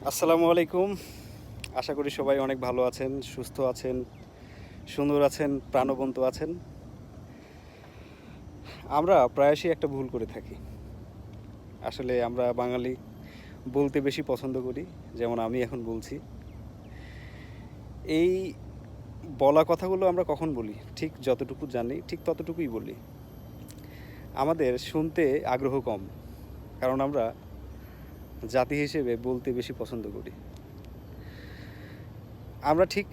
আসসালামু আলাইকুম। আশা করি সবাই অনেক ভালো আছেন, সুস্থ আছেন, সুন্দর আছেন, প্রাণবন্ত আছেন। আমরা প্রায়শই একটা ভুল করে থাকি। আসলে আমরা বাঙালি বলতে বেশি পছন্দ করি, যেমন আমি এখন বলছি। এই বলা কথাগুলো আমরা কখন বলি? ঠিক যতটুকু জানি, ঠিক ততটুকুই বলি। আমাদের শুনতে আগ্রহ কম, কারণ আমরা জাতি হিসেবে বলতে বেশি পছন্দ করি। আমরা ঠিক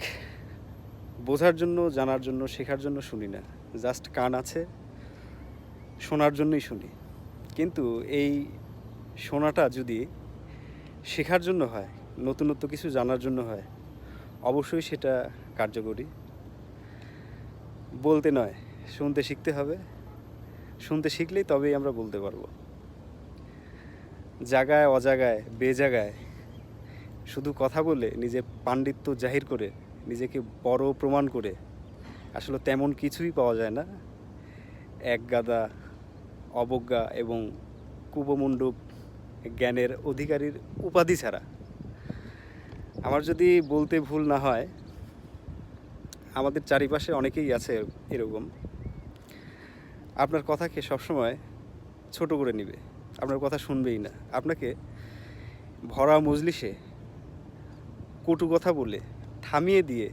বোঝার জন্য, জানার জন্য, শেখার জন্য শুনি না। জাস্ট কান আছে, শোনার জন্যই শুনি। কিন্তু এই শোনাটা যদি শেখার জন্য হয়, নতুনত্ব কিছু জানার জন্য হয়, অবশ্যই সেটা কার্যকরী। বলতে নয়, শুনতে শিখতে হবে। শুনতে শিখলেই তবেই আমরা বলতে পারব। জায়গায় অজাগায়, বেজাগায় শুধু কথা বলে, নিজে পাণ্ডিত্য জাহির করে, নিজেকে বড় প্রমাণ করে, আসলে তেমন কিছুই পাওয়া যায় না। এক গাদা অবজ্ঞা এবং কুপমণ্ডপ জ্ঞানের অধিকারীর উপাধি ছাড়া। আমার যদি বলতে ভুল না হয়, আমাদের চারিপাশে অনেকেই আছে এরকম। আপনার কথাকে সবসময় ছোট করে নিবে। আপনার কথা শুনবেই না। আপনাকে ভরা মজলিসে কটু কথা বলে থামিয়ে দিয়ে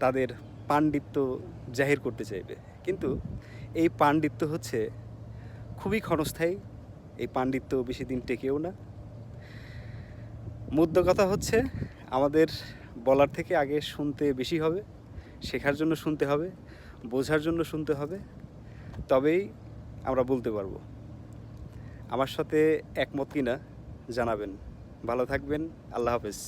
তাদের পাণ্ডিত্য জাহির করতে চাইবে। কিন্তু এই পাণ্ডিত্য হচ্ছে খুবই ক্ষণস্থায়ী, এই পাণ্ডিত্য বেশি দিন টেকেও না। মুদ্র কথা হচ্ছে, আমাদের বলার থেকে আগে শুনতে বেশি হবে, শেখার জন্য শুনতে হবে, বোঝার জন্য শুনতে হবে, তবেই আমরা বলতে পারব। আমার সাথে একমত কিনা জানাবেন। ভালো থাকবেন আল্লাহ হাফেজ।